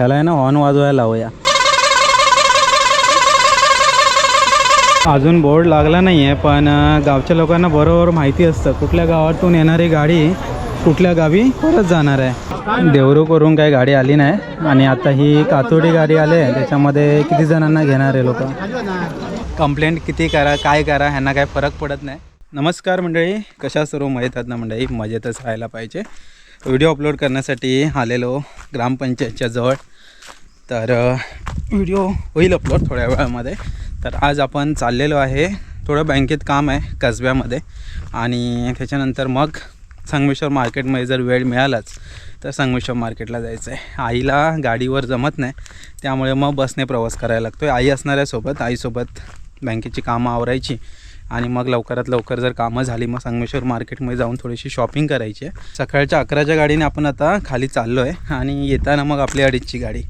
ह्याला आहे ना हॉर्न वाजवायला लावूया. अजून बोर्ड लागला नाही आहे पण गावच्या लोकांना बरोबर माहिती असतं. कुठल्या गावातून येणारी गाडी कुठल्या गावी परत जाणार आहे. देवरू करून काही गाडी आली नाही आणि आता ही कातोडी गाडी आली आहे. त्याच्यामध्ये किती जणांना घेणार आहे लोक? कंप्लेंट किती करा काय करा ह्यांना काय फरक पडत नाही. नमस्कार मंडळी कशा सर्व मजेतात ना मंडळी? मजेतच राहायला पाहिजे. व्हिडिओ अपलोड करण्यासाठी आलेलो ग्रामपंचायतच्या जवळ. तर व्हिडिओ होईल अपलोड थोड्या वेळामध्ये. तर आज आपण चाललेलो आहे थोडं बँकेत काम आहे कसब्यामध्ये. आणि त्याच्यानंतर मग संगमेश्वर मार्केटमध्ये जर वेळ मिळालाच तर संगमेश्वर मार्केटला जायचं आहे आईला गाडीवर जमत नाही त्यामुळे मग बसने प्रवास करायला लागतो आहे आई असणाऱ्यासोबत आईसोबत बँकेची कामं आवरायची. आणि मग लवकरात लवकर जर कामं झाली मग संगमेश्वर मार्केटमध्ये जाऊन थोडीशी शॉपिंग करायची आहे. सकाळच्या अकराच्या गाडीने आपण आता खाली चाललो आहे आणि येताना मग आपली अडीचची गाडी.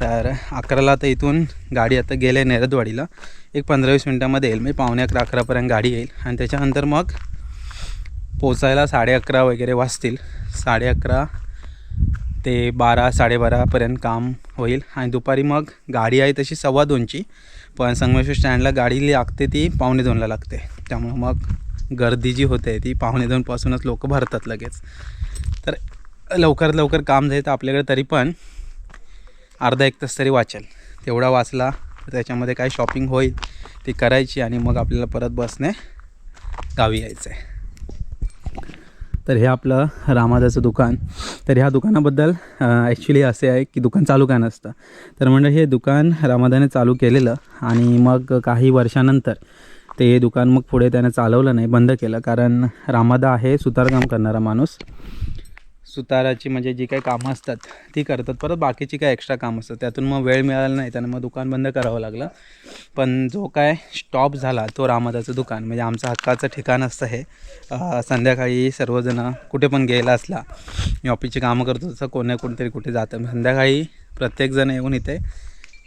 तर अकराला आता इथून गाडी आता गेले नेरदवाडीला. एक पंधरा वीस मिनटामध्ये येईल. म्हणजे पावणे अकरा अकरापर्यंत गाडी येईल. आणि त्याच्यानंतर मग पोचायला साडे अकरा वगैरे वाजतील. साडे अकरा ते बारा साडेबारापर्यंत काम होईल. आणि दुपारी मग गाडी आहे तशी सव्वा दोनची. पण संगमेश्वर स्टँडला गाडी लागते ती पावणे दोनला लागते. त्यामुळं मग गर्दी जी होते ती पावणे दोनपासूनच लोक भरतात लगेच. तर लवकरात लवकर काम जाईल तर आपल्याकडे तरी पण अर्धा एक तास तरी वाचेल. तेवढा वाचला तर त्याच्यामध्ये काय शॉपिंग होईल ती करायची आणि मग आपल्याला परत बसने गावी यायचं आहे तर हे आपलं रामादाचं दुकान. तर ह्या दुकानाबद्दल ॲक्च्युली असे आहे की दुकान चालू का नसतं. तर म्हणजे हे दुकान रामादाने चालू केलेलं आणि मग काही वर्षानंतर ते हे दुकान मग पुढे त्याने चालवलं नाही बंद केलं. कारण रामादा आहे सुतारकाम करणारा माणूस. सुताराची म्हणजे जी काही कामं असतात ती करतात. परत बाकीची काय एक्स्ट्रा कामं असतात त्यातून मग वेळ मिळाला नाही त्यानं मग दुकान बंद करावं लागलं. पण जो काय स्टॉप झाला तो रामादाचं दुकान. म्हणजे आमचं हक्काचं ठिकाण असतं हे. संध्याकाळी सर्वजण कुठे पण गेला असला मी ऑफिसची कामं करतो तसं कोण ना कोणतरी कुठे जातं. संध्याकाळी प्रत्येकजण येऊन इथे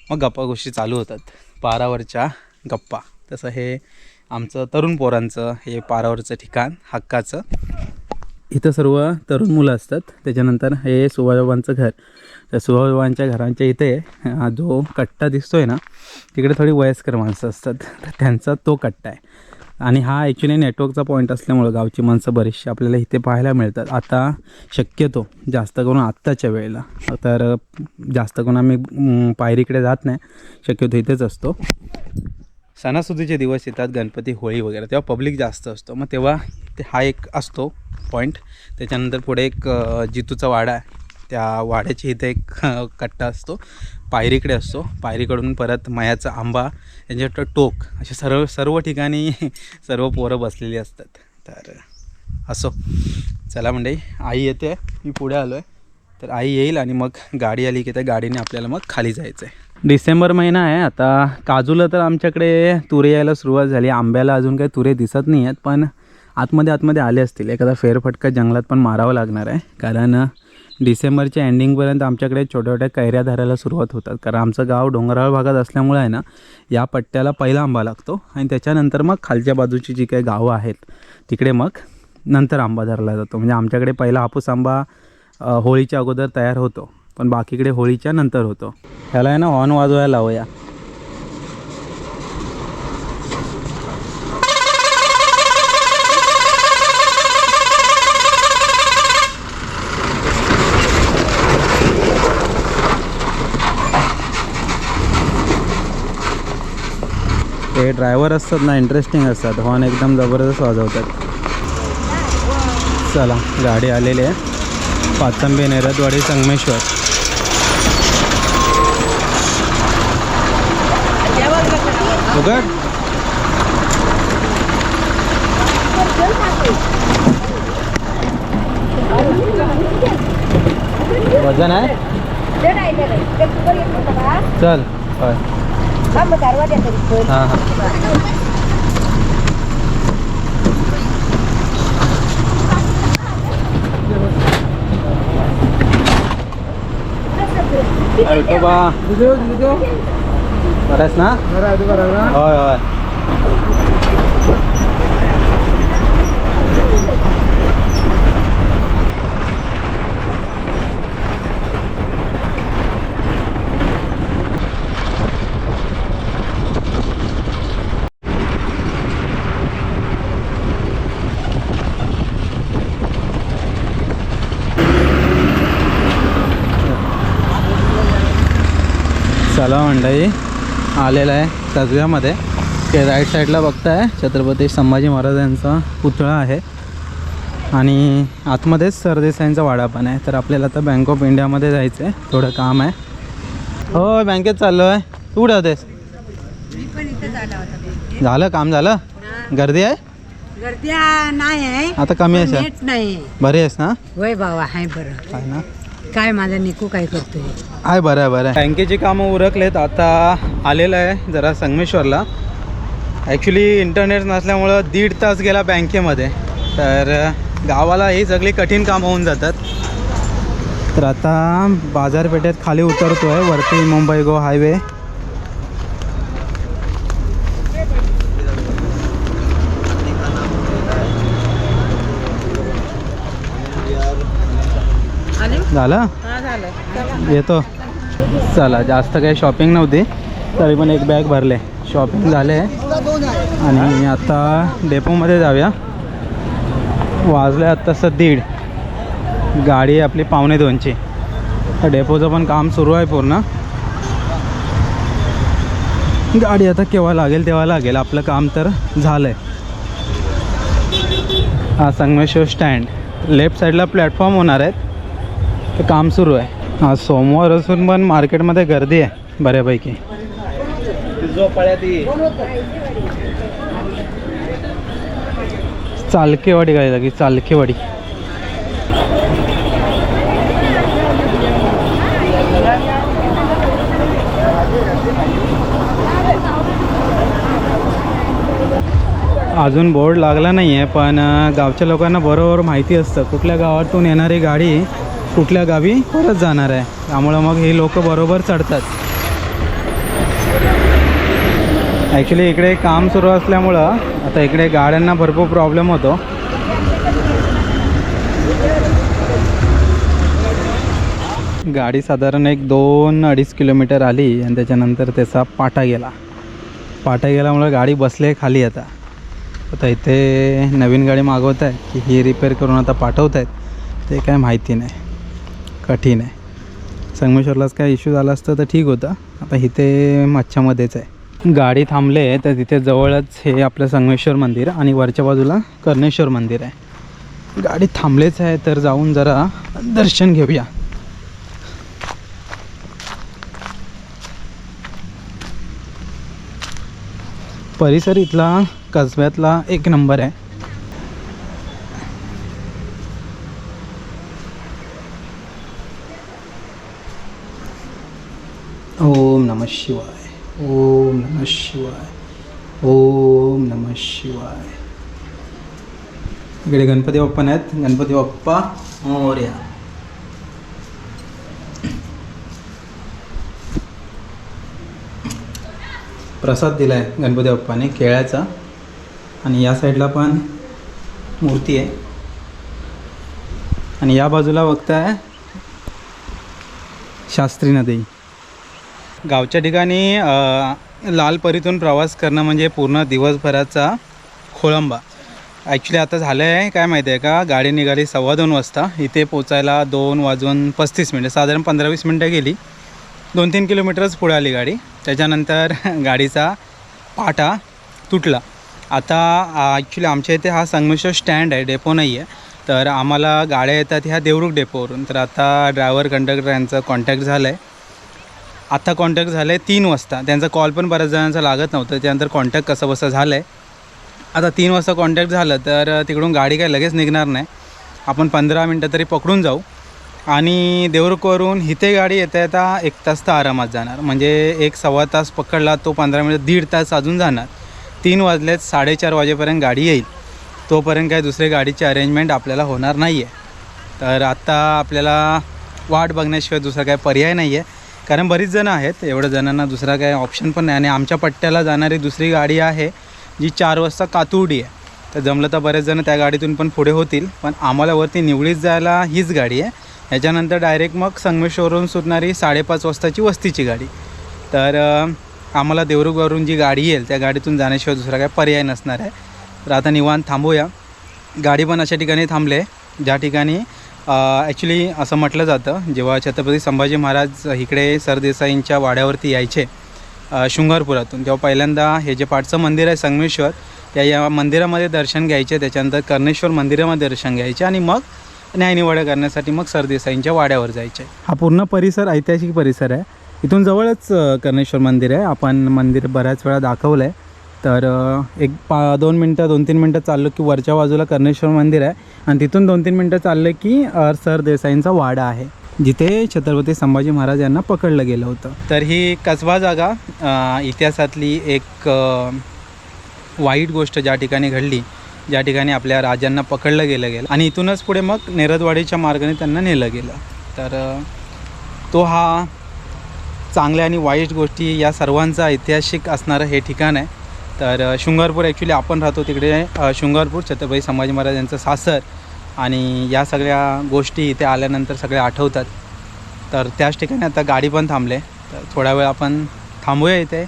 मग गप्पा गोष्टी चालू होतात. पारावरच्या गप्पा. तसं हे आमचं तरुण पोरांचं हे पारावरचं ठिकाण हक्काचं. इथं सर्व तरुण मुलं असतात. त्याच्यानंतर हे सुभाबाबांचं घर. त्या सुभाबाबांच्या घरांच्या इथे हा जो कट्टा दिसतोय ना तिकडे थोडी वयस्कर माणसं असतात. तर त्यांचा तो कट्टा आहे. आणि हा ॲक्च्युली नेटवर्कचा पॉईंट असल्यामुळं गावची माणसं बरीचशी आपल्याला इथे पाहायला मिळतात. आता शक्यतो जास्त करून आत्ताच्या वेळेला. तर जास्त करून आम्ही पायरीकडे जात नाही. शक्यतो इथेच असतो. सणासुदीचे दिवस येतात. गणपती होळी वगैरे तेव्हा पब्लिक जास्त असतो. मग तेव्हा ते हा एक असतो. पॉईंट त्याच्यानंतर पुढे एक जितूचा वाडा आहे. त्या वाड्याच्या इथे एक कट्टा असतो. पायरीकडे असतो. पायरीकडून परत मयाचा आंबा त्यांच्या टोक असे सर्व सर्व ठिकाणी सर्व पोरं बसलेली असतात. तर असो. चला म्हणजे आई येते. मी पुढे आलो आहे तर आई येईल आणि मग गाडी आली की त्या गाडीने आपल्याला मग खाली जायचं आहे डिसेंबर महिना आहे. आता काजूला तर आमच्याकडे तुरे यायला सुरुवात झाली. आंब्याला अजून काही तुरे दिसत नाही आहेत पण आतमध्ये आतमध्ये आले असतील. एखादा फेरफटका जंगलात पण मारावा लागणार आहे. कारण डिसेंबरच्या एंडिंगपर्यंत आमच्याकडे छोट्या छोट्या कैऱ्या धरायला सुरुवात होतात. कारण आमचं गाव डोंगराळ भागात असल्यामुळे आहे ना या पट्ट्याला पहिला आंबा लागतो. आणि त्याच्यानंतर मग खालच्या बाजूची जी काही गावं आहेत तिकडे मग नंतर आंबा धरला जातो. म्हणजे आमच्याकडे पहिला हापूस आंबा होळीच्या अगोदर तयार होतो. पण बाकीकडे होळीच्या नंतर होतो. ह्याला आहे ना हॉर्न वाजवायला लावूया. ते ड्रायव्हर असतात ना इंटरेस्टिंग असतात. हॉर्न एकदम जबरदस्त वाजवतात. चला गाडी आलेली आहे. पाचंबे नेरदवाडी संगमेश्वर. उघड. वजन आहे? चल होय. हां हां. बरंच ना? होय होय. चला मंडळी आलेला आहे कसब्यामध्ये ते राईट साईडला बघताय छत्रपती संभाजी महाराजांचा पुतळा आहे. आणि आतमध्येच सरदेसाईंचा वाडा पण आहे. तर आपल्याला आता बँक ऑफ इंडियामध्ये जायचं आहे. थोडं काम आहे. हो बँकेत चाललो आहे तू कुठे होतेस? झाला काम झालं? गर्दी आहे? गर्दी नाही आहे. आता कमी आहे बरी आहेस ना? होय बाबा हाय बरं. ना? काय माझा निकू काय करतोय? आहे बरं आहे बरं आहे. बँकेची कामं उरकलेत आता आलेलं आहे जरा संगमेश्वरला. ॲक्च्युली इंटरनेट नसल्यामुळं दीड तास गेला बँकेमध्ये. तर गावाला ही सगळी कठीण कामं होऊन जातात. तर आता बाजारपेठेत खाली उतरतो आहे वरती मुंबई गो हायवे. झालं? येतो. चला जास्त काही शॉपिंग नव्हती तरी पण एक बॅग भरले. शॉपिंग झाले. आणि आता डेपोमध्ये जाऊया. वाजले आत्ताचं दीड. गाडी आपली पावणे दोनची. तर डेपोचं पण काम सुरू आहे पूर्ण. गाडी आता केव्हा लागेल तेव्हा लागेल. आपलं काम तर झालं आहे हा संगमेश्वर स्टँड लेफ्ट साईडला प्लॅटफॉर्म होणार आहेत. तर काम सुरू आहे. आज सोमवार असून पण मार्केटमध्ये गर्दी आहे बऱ्यापैकी. चालकेवाडी काय जागी चालकेवाडी. अजून बोर्ड लागला नाही आहे पण गावच्या लोकांना बरोबर माहिती असतं. कुठल्या गावातून येणारी गाडी कुठल्या गावी? परत जाणार आहे. त्यामुळं मग हे लोक बरोबर चढतात. ॲक्च्युली इकडे काम सुरू असल्यामुळं आता इकडे गाड्यांना भरपूर प्रॉब्लेम होतो. गाडी साधारण एक दोन अडीच किलोमीटर आली आणि त्याच्यानंतर त्याचा पाटा गेला. पाटा गेल्यामुळं गाडी बसले खाली आता. आता इथे नवीन गाडी मागवत आहे की ही रिपेअर करून आता पाठवत आहेत ते काय माहिती नाही. कठीण आहे. संगमेश्वरलाच काय इश्यू झाला असतं तर ठीक होतं. आता इथे मच्छामध्येच आहे. गाडी थांबले तर तिथे जवळच हे आपलं संगमेश्वर मंदिर आणि वरच्या बाजूला कर्णेश्वर मंदिर आहे. गाडी थांबलेच आहे तर जाऊन जरा दर्शन घेऊया. परिसर इथला कसब्यातला एक नंबर आहे. ओम नम शिवाय ओम नम शिवाय ओम नम शिवाय. इकडे गणपती बाप्पा आहेत गणपती बाप्पा मोर्या. प्रसाद दिला आहे गणपती बाप्पाने केळ्याचा. आणि या साईडला पण मूर्ती आहे. आणि या बाजूला बघताय शास्त्री नदी. गावच्या ठिकाणी लाल परीतून प्रवास करणं म्हणजे पूर्ण दिवसभराचा खोळंबा. ॲक्च्युली आता झालं आहे काय माहिती आहे का? गाडी निघाली सव्वा दोन वाजता. इथे पोचायला दोन वाजून पस्तीस मिनटं साधारण पंधरा वीस मिनटं गेली. दोन तीन किलोमीटरच पुढे आली गाडी. त्याच्यानंतर गाडीचा पाटा तुटला. आता ॲक्च्युली आमच्या इथे हा संगमेश्वर स्टँड आहे डेपो नाही आहे तर आम्हाला गाड्या येतात ह्या देवरुख डेपोवरून तर आता ड्रायव्हर कंडक्टर यांचं कॉन्टॅक्ट झालं आहे आत्ता कॉन्टॅक्ट झालं आहे तीन वाजता. त्यांचा कॉल पण बऱ्याच जणांचा लागत नव्हतं. त्यानंतर कॉन्टॅक्ट कसं बसं झालं आहे आता तीन वाजता कॉन्टॅक्ट झालं तर तिकडून गाडी काय लगेच निघणार नाही. आपण पंधरा मिनटं तरी पकडून जाऊ. आणि देवरुखवरून इथे गाडी येता येता एक तास तर आरामात जाणार. म्हणजे एक सव्वा तास पकडला तो पंधरा मिनिट दीड तास अजून जाणार. तीन वाजलेत साडेचार वाजेपर्यंत गाडी येईल. तोपर्यंत काय दुसरे गाडीची अरेंजमेंट आपल्याला होणार नाही आहे तर आत्ता आपल्याला वाट बघण्याशिवाय दुसरा काय पर्याय नाही आहे कारण बरीच जणं आहेत एवढ्या जणांना दुसरा काय ऑप्शन पण नाही. आणि आमच्या पट्ट्याला जाणारी दुसरी गाडी आहे जी चार वाजता कातुर्डी आहे. तर जमलं तर बरेच जण त्या गाडीतून पण पुढे होतील. पण आम्हाला वरती निवडीत जायला हीच गाडी आहे. याच्यानंतर डायरेक्ट मग संगमेश्वरवरून सुटणारी साडेपाच वाजताची वस्तीची गाडी. तर आम्हाला देवरुखवरून जी गाडी येईल त्या गाडीतून जाण्याशिवाय दुसरा काय पर्याय नसणार आहे. तर आता निवांत थांबूया. गाडी पण अशा ठिकाणी थांबले ज्या ठिकाणी ॲक्च्युली असं म्हटलं जातं जेव्हा छत्रपती संभाजी महाराज इकडे सरदेसाईंच्या वाड्यावरती यायचे शृंगारपुरातून तेव्हा पहिल्यांदा हे जे पाठचं मंदिर आहे संगमेश्वर त्या या मंदिरामध्ये दर्शन घ्यायचे त्याच्यानंतर कर्णेश्वर मंदिरामध्ये दर्शन घ्यायचे आणि मग न्यायनिवाडा करण्यासाठी मग सरदेसाईंच्या वाड्यावर जायचे. हा पूर्ण परिसर ऐतिहासिक परिसर आहे. इथून जवळच कर्णेश्वर मंदिर आहे. आपण मंदिर बऱ्याच वेळा दाखवलं आहे तर एक पा दोन मिनटं दोन तीन मिनटं चाललो की वरच्या बाजूला कर्णेश्वर मंदिर आहे. आणि तिथून दोन तीन मिनटं चाललं की सर देसाईंचा वाडा आहे. जिथे छत्रपती संभाजी महाराज यांना पकडलं गेलं होतं. तर ही कसबा जागा इतिहासातली एक वाईट गोष्ट ज्या ठिकाणी घडली ज्या ठिकाणी आपल्या राजांना पकडलं गेलं गेलं. आणि इथूनच पुढे मग नेरदवाडीच्या मार्गाने त्यांना नेलं गेलं. तर तो हा चांगल्या आणि वाईट गोष्टी या सर्वांचा ऐतिहासिक असणारं हे ठिकाण आहे. तर शृंगारपूर ॲक्च्युली आपण राहतो तिकडे. शृंगारपूर छत्रपती संभाजी महाराज यांचं सासर आणि या सगळ्या गोष्टी इथे आल्यानंतर सगळ्या आठवतात. तर त्याच ठिकाणी आता गाडी पण थांबले. तर थोडा वेळ आपण थांबूया इथे.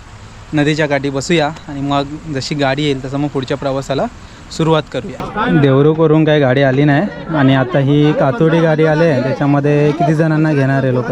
नदीच्या काठी बसूया आणि मग जशी गाडी येईल तसं मग पुढच्या प्रवासाला सुरुवात करूया. देवरू करून काही गाडी आली नाही आणि आता ही कातोडी गाडी आली आहे. त्याच्यामध्ये किती जणांना घेणार आहे लोक?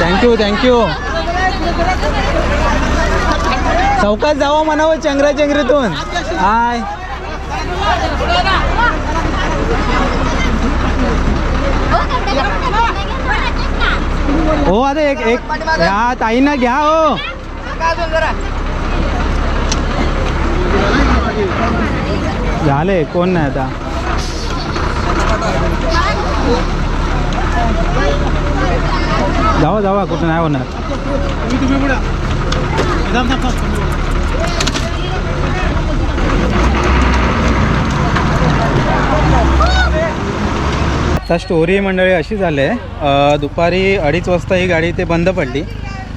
थँक्यू थँक्यू चौकात जावं म्हणावं चंद्रा चंद्रीतून हाय. हो अरे एक एक ह्या ताईंना घ्या हो. झाले कोण नाही आता. जावा जावा कुठं नाही होणार. आता स्टोरी मंडळी अशी झाली आहे. दुपारी अडीच वाजता ही गाडी ते बंद पडली.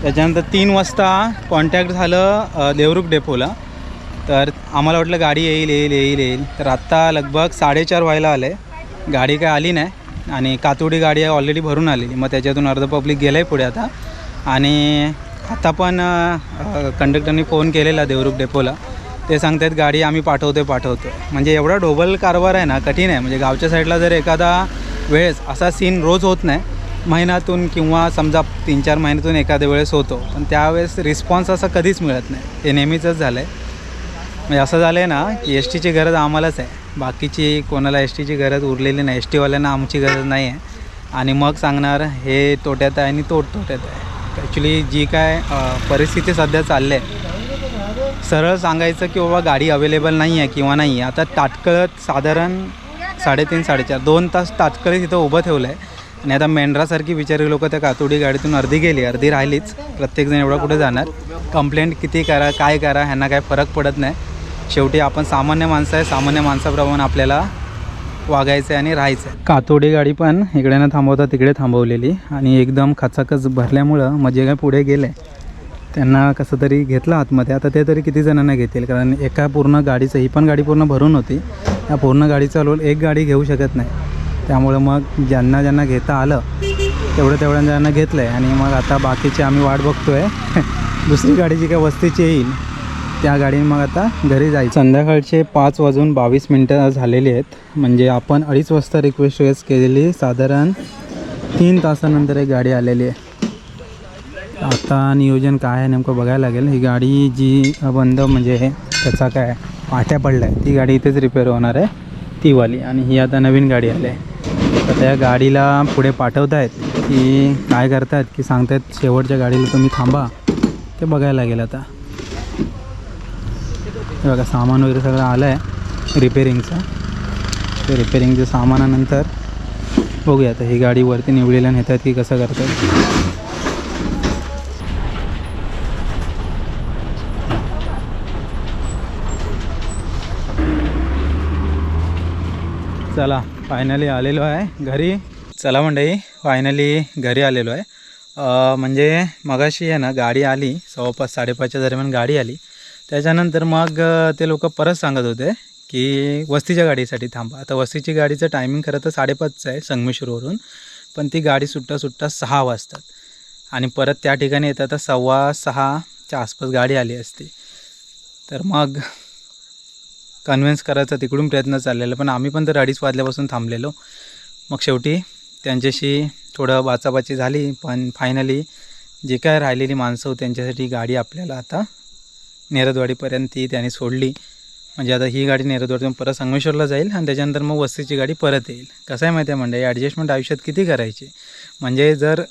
त्याच्यानंतर तीन वाजता कॉन्टॅक्ट झालं देवरुख डेपोला तर आम्हाला वाटलं गाडी येईल येईल येईल येईल. तर आत्ता लगभग साडेचार व्हायला आले गाडी काय आली नाही. आणि कातोडी गाडी आहे ऑलरेडी भरून आलेली मग त्याच्यातून अर्ध पब्लिक गेलं आहे पुढे आता. आणि आता पण कंडक्टरनी फोन केलेला देवरुख डेपोला ते सांगतात गाडी आम्ही पाठवतोय पाठवतोय. म्हणजे एवढा डोबल कारभार आहे ना कठीण आहे. म्हणजे गावच्या साईडला जर एखादा वेळेस असा सीन रोज होत नाही महिन्यातून किंवा समजा तीन चार महिन्यातून एखाद्या वेळेस होतो पण त्यावेळेस रिस्पॉन्स असा कधीच मिळत नाही. हे नेहमीचंच झालं आहे म्हणजे असं झालं आहे ना की एस टीची गरज आम्हालाच आहे. बाकीची कोणाला एस टीची गरज उरलेली नाही. एस टीवाल्यांना आमची गरज नाही आहे. आणि मग सांगणार हे तोट्यात आहे आणि तोट तोट्यात आहे. ॲक्च्युली जी काय परिस्थिती सध्या चालली आहे सरळ सांगायचं की बाबा गाडी अवेलेबल नाही आहे किंवा नाही आहे आता ताटकळत साधारण साडेतीन साडेचार दोन तास ताटकळीत इथं उभं ठेवलं आहे आणि आता मेंढरासारखी विचारी लोक त्या कातोडी गाडीतून अर्धी गेली अर्धी राहिलीच. प्रत्येकजण एवढं कुठे जाणार? कंप्लेंट किती करा काय करा ह्यांना काय फरक पडत नाही. शेवटी आपण सामान्य माणसं आहे सामान्य माणसाप्रमाणे आपल्याला वागायचं आहे आणि राहायचं आहे कातोडी गाडी पण इकडे न थांबवता तिकडे थांबवलेली आणि एकदम खचाखच भरल्यामुळं म्हणजे काय पुढे गेले. त्यांना कसं तरी घेतलं आतमध्ये. आता ते तरी किती जणांना घेतील? कारण एका पूर्ण गाडीचं ही पण गाडी पूर्ण भरून होती. त्या पूर्ण गाडी चालवून एक गाडी घेऊ शकत नाही. त्यामुळं मग ज्यांना ज्यांना घेता आलं तेवढं तेवढ्या ज्यांना घेतलं आहे आणि मग आता बाकीची आम्ही वाट बघतो आहे दुसरी गाडी जी काय वस्तीची येईल. त्या गाडीने मग आता घरी जायचं. संध्याकाळचे पाच वाजून बावीस मिनटं झालेली आहेत. म्हणजे आपण अडीच वाजता रिक्वेस्ट वेस्ट केलेली. साधारण तीन तासानंतर एक गाडी आलेली आहे. आता नियोजन काय आहे नेमकं बघायला लागेल. ही गाडी जी बंद म्हणजे त्याचा काय पाठ्या पडल्या. आहे ती गाडी इथेच रिपेअर होणार आहे. ती वाली आणि ही आता नवीन गाडी आली आहे. तर त्या गाडीला पुढे पाठवत आहेत की काय करतायत की सांगतायत शेवटच्या गाडीला तुम्ही थांबा. ते बघायला लागेल आता. हे बघा सामान वगैरे सगळं आलं आहे रिपेरिंगचं ते रिपेरिंगचं सामानानंतर बघूया आता ही गाडी वरती निवडीला नेतात की कसं करतात चला फायनली आलेलो आहे घरी. चला मंडई फायनली घरी आलेलो आहे. म्हणजे मगाशी आहे ना गाडी आली सव्वा पाच साडेपाचच्या दरम्यान गाडी आली. त्याच्यानंतर मग ते लोक परत सांगत होते की वस्तीच्या गाडीसाठी थांबा. आता वस्तीची गाडीचं टायमिंग खरं तर साडेपाचचं आहे संगमेश्वरवरून पण ती गाडी सुट्टा सुट्टा सहा वाजतात. आणि परत त्या ठिकाणी येतात तर सव्वा सहाच्या आसपास गाडी आली असती. तर मग कन्व्हिन्स करायचा तिकडून प्रयत्न चाललेला पण आम्ही पण तर अडीच वाजल्यापासून थांबलेलो. मग शेवटी त्यांच्याशी थोडं बाचाबाची झाली पण फायनली जे काय राहिलेली माणसं त्यांच्यासाठी गाडी आपल्याला आता नेरदवाडीपर्यंत ती त्याने सोडली. म्हणजे आता ही गाडी नेरदवाडीतून परत संगमेश्वरला जाईल आणि त्याच्यानंतर मग वस्तीची गाडी परत येईल. कसं आहे माहिती आहे म्हणजे ॲडजस्टमेंट आयुष्यात किती करायची? म्हणजे जर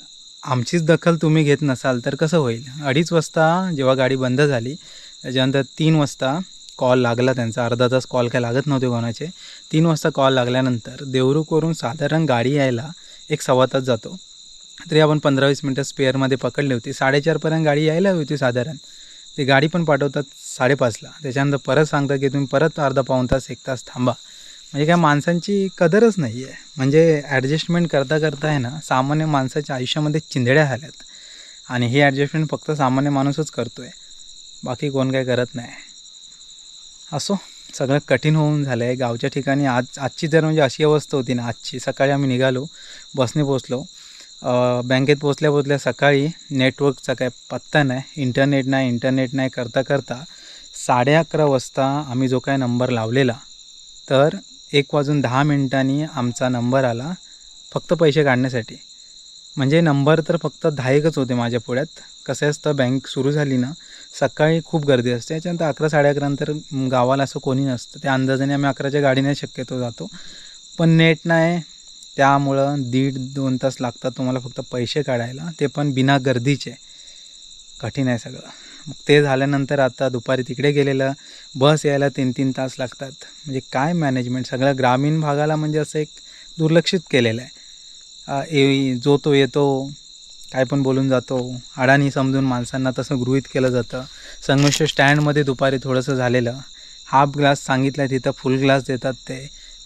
आमचीच दखल तुम्ही घेत नसाल तर कसं होईल? अडीच वाजता जेव्हा गाडी बंद झाली त्याच्यानंतर तीन वाजता कॉल लागला त्यांचा. अर्धा तास कॉल काय लागत नव्हते कोणाचे. तीन वाजता कॉल लागल्यानंतर देवरुखवरून साधारण गाडी यायला एक सव्वा तास जातो. तरी आपण पंधरा वीस मिनटं स्पेअरमध्ये पकडली होती. साडेचारपर्यंत गाडी यायला होती साधारण. ते गाडी पण पाठवतात साडेपाचला. त्याच्यानंतर परत सांगतात की तुम्ही परत अर्धा पाऊण तास एक तास थांबा. म्हणजे काय माणसांची कदरच नाही आहे म्हणजे ॲडजस्टमेंट करता करता आहे ना सामान्य माणसाच्या आयुष्यामध्ये चिंधड्या झाल्यात. आणि ही ॲडजस्टमेंट फक्त सामान्य माणूसच करतो आहे बाकी कोण काय करत नाही. असो सगळं कठीण होऊन झालं आहे गावच्या ठिकाणी आज आजची जर म्हणजे अशी अवस्था होती ना आजची. सकाळी आम्ही निघालो बसने पोचलो बँकेत पोचल्या पोचल्या सकाळी नेटवर्कचा काय पत्ता नाही इंटरनेट नाही इंटरनेट नाही करता करता साडे अकरा वाजता आम्ही जो काय नंबर लावलेला तर एक वाजून दहा मिनिटांनी आमचा नंबर आला फक्त पैसे काढण्यासाठी. म्हणजे नंबर तर फक्त दहा एकच होते माझ्या पुढ्यात कसं असतं बँक सुरू झाली ना सकाळी खूप गर्दी असते. त्याच्यानंतर अकरा साडे अकरानंतर गावाला असं कोणी नसतं. त्या अंदाजाने आम्ही अकराच्या गाडीने शक्यतो जातो. पण नेट नाही त्यामुळं दीड दोन तास लागतात तुम्हाला फक्त पैसे काढायला. ते पण बिना गर्दीचे. कठीण आहे सगळं. मग ते झाल्यानंतर आता दुपारी तिकडे गेलेलं बस यायला तीन तीन तास लागतात. म्हणजे काय मॅनेजमेंट सगळं ग्रामीण भागाला म्हणजे असं एक दुर्लक्षित केलेलं आहे. ए जो तो येतो काय पण बोलून जातो. अडाणी समजून माणसांना तसं गृहीत केलं जातं. संगमेश्वर स्टँडमध्ये दुपारी थोडंसं झालेलं. हाफ ग्लास सांगितलं तिथं फुल ग्लास देतात ते.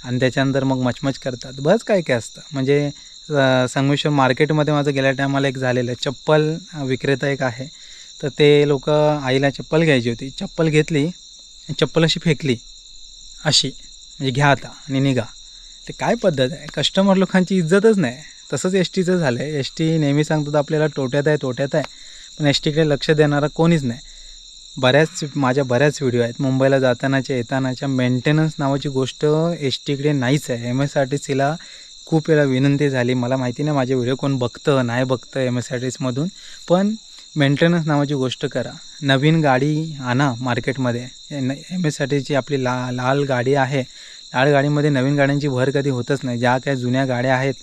आणि त्याच्यानंतर मग मचमच करतात. बस काय काय असतं. म्हणजे संगमेश्वर मार्केटमध्ये माझं गेल्या टायमाला एक झालेलं आहे. चप्पल विक्रेता एक आहे. तर ते लोक आईला चप्पल घ्यायची होती. चप्पल घेतली आणि चप्पल अशी फेकली. अशी. म्हणजे घ्या आता आणि निघा. ते काय पद्धत आहे? कस्टमर लोकांची इज्जतच नाही. तसंच एस टीचं झालं आहे एस टी नेहमी सांगतात आपल्याला तोट्यात आहे तोट्यात आहे. पण एस टीकडे लक्ष देणारा कोणीच नाही. बऱ्याच माझ्या बऱ्याच व्हिडिओ आहेत. मुंबईला जातानाच्या येतानाच्या मेंटेनन्स नावाची गोष्ट एस टीकडे नाहीच आहे. एम एस आर टी सीला खूप वेळा विनंती झाली. मला माहिती नाही माझे व्हिडिओ कोण बघतं नाही बघतं एम एस आर टी सीमधून पण मेंटेनन्स नावाची गोष्ट करा. नवीन गाडी आणा मार्केटमध्ये एम एस आर टीची आपली ला लाल गाडी आहे. लाल गाडीमध्ये नवीन गाड्यांची भर कधी होतच नाही. ज्या काही जुन्या गाड्या आहेत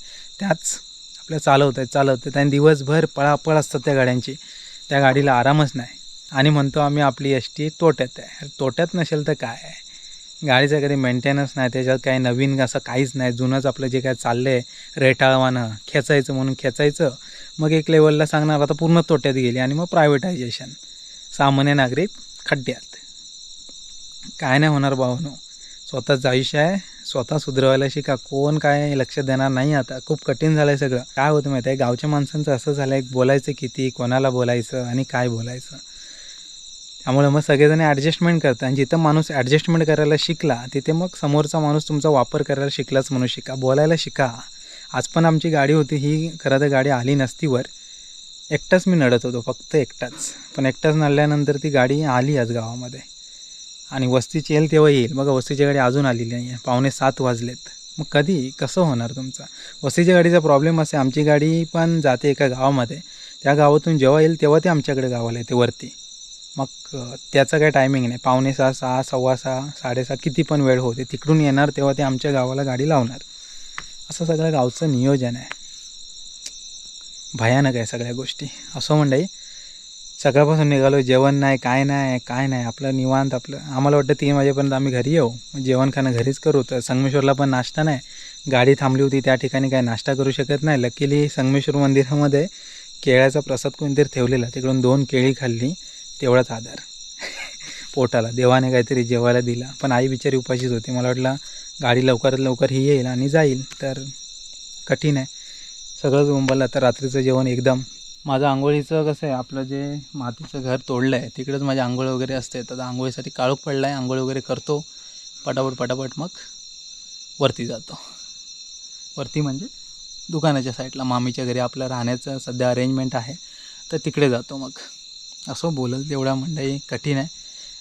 त्याच आपल्या चालवत आहेत चालवत आहेत आणि दिवसभर पळापळ असतात त्या गाड्यांची. त्या गाडीला आरामच नाही. आणि म्हणतो आम्ही आपली एस टी तोट्यात आहे. तोट्यात नसेल तर काय आहे? गाडीचं कधी मेंटेनन्स नाही त्याच्यात काही नवीन असं काहीच नाही. जुनंच आपलं जे काय चाललं आहे रेटाळवानं खेचायचं म्हणून खेचायचं. मग एक लेवलला सांगणार आता पूर्ण तोट्यात गेली आणि मग प्रायव्हेटायझेशन सामान्य नागरिक खड्ड्यात. काय नाही होणार भावनो. स्वतःच आयुष्य आहे. स्वतः सुधरवायला शिका. कोण काय लक्ष देणार नाही आता. खूप कठीण झालं आहे सगळं. काय होतं माहिती आहे? गावच्या माणसांचं असं झालं आहे बोलायचं किती कोणाला बोलायचं आणि काय बोलायचं. त्यामुळे मग सगळेजण ॲडजस्टमेंट करतात. आणि जिथं माणूस ॲडजस्टमेंट करायला शिकला तिथे मग समोरचा माणूस तुमचा वापर करायला शिकलाच म्हणून शिका. बोलायला शिका. आज पण आमची गाडी होती ही खरं तर गाडी आली नसतीवर. एकटाच मी नडत होतो फक्त एकटाच. पण एकटाच नडल्यानंतर ती गाडी आली आज गावामध्ये. आणि वस्तीची येईल तेव्हा येईल. बघा वस्तीची गाडी अजून आलेली नाही आहे पावणे सात वाजलेत. मग कधी? कसं होणार तुमचं? वस्तीच्या गाडीचा प्रॉब्लेम असे आमची गाडी पण जाते एका गावामध्ये. त्या गावातून जेव्हा येईल तेव्हा ते आमच्याकडे गावाला येते वरती. मग त्याचं काही टायमिंग नाही. पावणे सहा सहा सव्वा सहा साडेसहा किती पण वेळ होते तिकडून येणार तेव्हा ते आमच्या गावाला गाडी लावणार. असं सगळं गावचं नियोजन आहे. भयानक आहे सगळ्या गोष्टी. असं मंडळी सकाळपासून निघालो जेवण नाही काय नाही काय नाही आपलं निवांत आपलं. आम्हाला वाटतं तीन वाजेपर्यंत आम्ही घरी येऊ. जेवण खाणं घरीच करू. तर संगमेश्वरला पण नाश्ता नाही. गाडी थांबली होती त्या ठिकाणी काय नाश्ता करू शकत नाही. लकीली संगमेश्वर मंदिरामध्ये केळ्याचा प्रसाद कोणतरी ठेवलेला. तिकडून दोन केळी खाल्ली. तेवढाच आधार. पोटाला. देवाने काहीतरी जेवायला दिला. पण आई बिचारी उपाशीच होती. मला वाटलं गाडी लवकरात लवकर ही येईल आणि जाईल. तर कठीण आहे. सगळंच बोंबलं तर रात्रीचं जेवण एकदम. माझं आंघोळीचं कसं आहे आपलं जे मातीचं घर तोडलं आहे तिकडेच माझी आंघोळ वगैरे असते. तर आंघोळीसाठी काळोख पडला आहे आंघोळ वगैरे करतो. पटापट पटापट मग वरती जातो. वरती म्हणजे दुकानाच्या साईडला. मामीच्या घरी आपलं राहण्याचं सध्या अरेंजमेंट आहे. तर तिकडे जातो मग. असो बोलल तेवढा मंडळी कठीण आहे.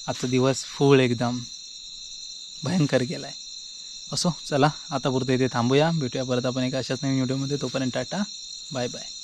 आजचा दिवस फुल एकदम भयंकर गेला आहे असो चला आता पुरतं इथे थांबूया. भेटूया परत आपण एका अशाच नवीन व्हिडिओमध्ये तोपर्यंत टाटा. Bye bye.